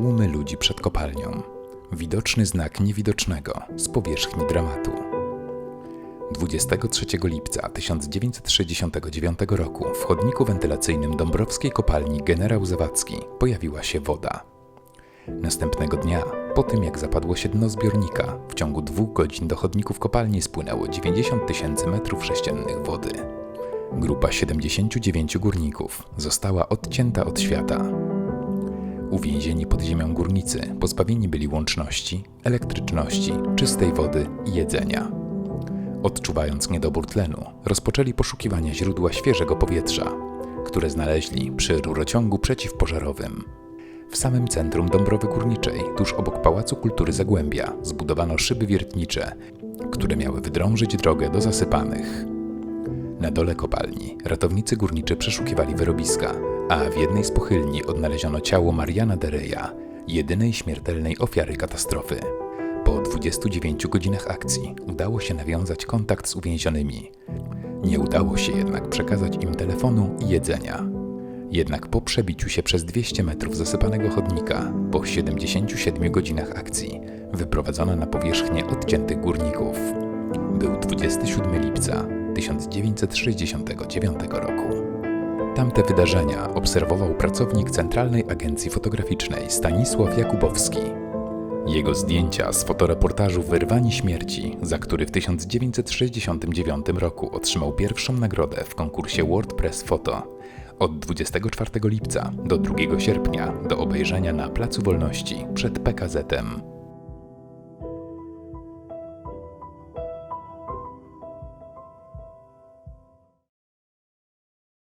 tłumy ludzi przed kopalnią. Widoczny znak niewidocznego z powierzchni dramatu. 23 lipca 1969 roku w chodniku wentylacyjnym Dąbrowskiej kopalni Generał Zawadzki pojawiła się woda. Następnego dnia, po tym jak zapadło się dno zbiornika, w ciągu dwóch godzin do chodników kopalni spłynęło 90 tysięcy metrów sześciennych wody. Grupa 79 górników została odcięta od świata. Uwięzieni pod ziemią górnicy pozbawieni byli łączności, elektryczności, czystej wody i jedzenia. Odczuwając niedobór tlenu, rozpoczęli poszukiwania źródła świeżego powietrza, które znaleźli przy rurociągu przeciwpożarowym. W samym centrum Dąbrowy Górniczej, tuż obok Pałacu Kultury Zagłębia, zbudowano szyby wiertnicze, które miały wydrążyć drogę do zasypanych. Na dole kopalni ratownicy górniczy przeszukiwali wyrobiska, a w jednej z pochylni odnaleziono ciało Mariana Dereja, jedynej śmiertelnej ofiary katastrofy. Po 29 godzinach akcji udało się nawiązać kontakt z uwięzionymi. Nie udało się jednak przekazać im telefonu i jedzenia. Jednak po przebiciu się przez 200 metrów zasypanego chodnika, po 77 godzinach akcji, wyprowadzono na powierzchnię odciętych górników. Był 27 lipca 1969 roku. Tamte wydarzenia obserwował pracownik Centralnej Agencji Fotograficznej Stanisław Jakubowski. Jego zdjęcia z fotoreportażu Wyrwani Śmierci, za który w 1969 roku otrzymał pierwszą nagrodę w konkursie WordPress Photo, od 24 lipca do 2 sierpnia do obejrzenia na Placu Wolności przed PKZ-em.